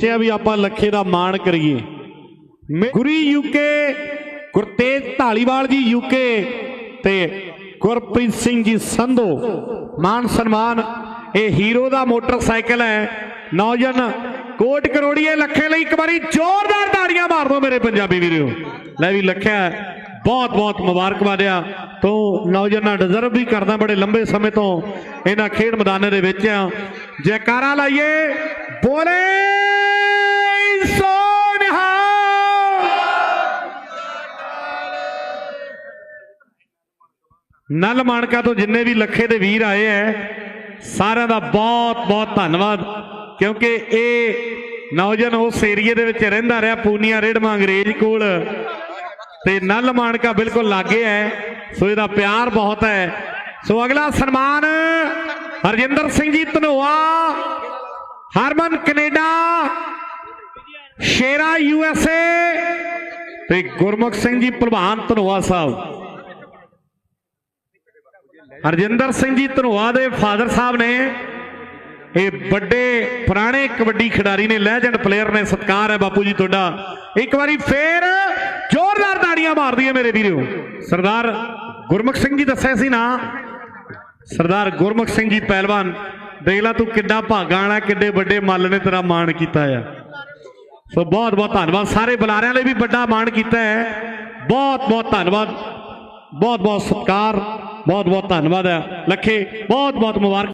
ਸੋਚਿਆ ਵੀ ਆਪਾਂ ਲੱਖੇ ਦਾ ਮਾਣ ਕਰੀਏ। ਮੇ- ਗੁਰੀ ਯੂਕੇ ਗੁਰਤੇਜ ਢਾਲੀਵਾਲ ਜੀ ਯੂਕੇ ਤੇ ਗੁਰਪ੍ਰੀਤ ਸਿੰਘ ਜੀ ਸੰਧੋ। ਮਾਨ ਸਨਮਾਨ, ਇਹ ਹੀਰੋ ਦਾ ਮੋਟਰਸਾਈਕਲ ਹੈ। ਨੌਜਨ ਕੋਟ ਕਰੋੜੀਏ ਲੱਖੇ ਲਈ ਇੱਕ ਵਾਰੀ ਜ਼ੋਰਦਾਰ ਤਾੜੀਆਂ ਮਾਰ ਦਿਓ ਮੇਰੇ ਪੰਜਾਬੀ ਵੀਰੋ। ਲੈ ਵੀ ਲੱਖਿਆ ਬਹੁਤ ਬਹੁਤ ਮੁਬਾਰਕਬਾਦ ਆ। ਤੂੰ ਨੌਜਵਾਨਾਂ ਡਿਜ਼ਰਵ ਵੀ ਕਰਦਾ ਬੜੇ ਲੰਬੇ ਸਮੇਂ ਤੋਂ। ਇਹਨਾਂ ਖੇਡ ਮੈਦਾਨਾਂ ਦੇ ਵਿੱਚ ਆ। ਜੈਕਾਰਾ ਲਾਈਏ, ਬੋਲੇ! ਨਲ ਮਾਨਕਾ ਤੋਂ ਜਿੰਨੇ ਵੀ ਲੱਖੇ ਦੇ ਵੀਰ ਆਏ ਐ, ਸਾਰਿਆਂ ਦਾ ਬਹੁਤ ਬਹੁਤ ਧੰਨਵਾਦ। ਕਿਉਂਕਿ ਇਹ ਨੌਜਵਾਨ ਉਸ ਏਰੀਏ ਦੇ ਵਿੱਚ ਰਹਿੰਦਾ ਰਿਹਾ, ਪੂਨੀਆ ਰੇੜਮਾ ਅੰਗਰੇਜ਼ ਕੋਲ। ਤੇ ਨਲ ਮਾਨਕਾ ਬਿਲਕੁਲ ਲਾਗੇ ਹੈ ਸੋ ਇਹਦਾ ਪਿਆਰ ਬਹੁਤ ਹੈ ਸੋ ਅਗਲਾ ਸਨਮਾਨ Harjinder Singh ji Dhanoa, Harman Canada. Shera U S A ਤੇ ਗੁਰਮੁਖ ਸਿੰਘ ਜੀ ਪ੍ਰਧਾਨ ਧਨੋਆ ਸਾਹਿਬ। ਹਰਜਿੰਦਰ ਸਿੰਘ ਜੀ ਧਨੋਆ ਦੇ ਫਾਦਰ ਸਾਹਿਬ ਨੇ ਇਹ ਵੱਡੇ ਪੁਰਾਣੇ ਕਬੱਡੀ ਖਿਡਾਰੀ ਨੇ ਲੈਜੈਂਡ ਪਲੇਅਰ ਨੇ, ਸਤਿਕਾਰ ਹੈ ਬਾਪੂ ਜੀ ਤੁਹਾਡਾ। ਇੱਕ ਵਾਰੀ ਫੇਰ ਜ਼ੋਰਦਾਰ ਤਾੜੀਆਂ ਮਾਰ ਦਈਏ ਮੇਰੇ ਵੀਰੋ। ਸਰਦਾਰ ਗੁਰਮੁਖ ਸਿੰਘ ਜੀ ਦੱਸਿਆ ਸੀ ਨਾ, ਸਰਦਾਰ ਗੁਰਮੁਖ ਸਿੰਘ ਜੀ ਪਹਿਲਵਾਨ, ਦੇਖ ਲਾ ਤੂੰ ਕਿੱਡਾ ਭਾਗਾਂ ਵਾਲਾ, ਕਿੱਡੇ ਵੱਡੇ ਮੱਲ ਨੇ ਤੇਰਾ ਮਾਣ ਕੀਤਾ ਆ। ਸੋ ਬਹੁਤ ਬਹੁਤ ਧੰਨਵਾਦ। ਸਾਰੇ ਬੁਲਾਰਿਆਂ ਲਈ ਵੀ ਵੱਡਾ ਮਾਣ ਕੀਤਾ ਹੈ। ਬਹੁਤ ਬਹੁਤ ਧੰਨਵਾਦ। ਬਹੁਤ ਬਹੁਤ ਸਤਿਕਾਰ। ਬਹੁਤ ਬਹੁਤ ਧੰਨਵਾਦ ਹੈ। ਲੱਖੇ, ਬਹੁਤ ਬਹੁਤ ਮੁਬਾਰਕ।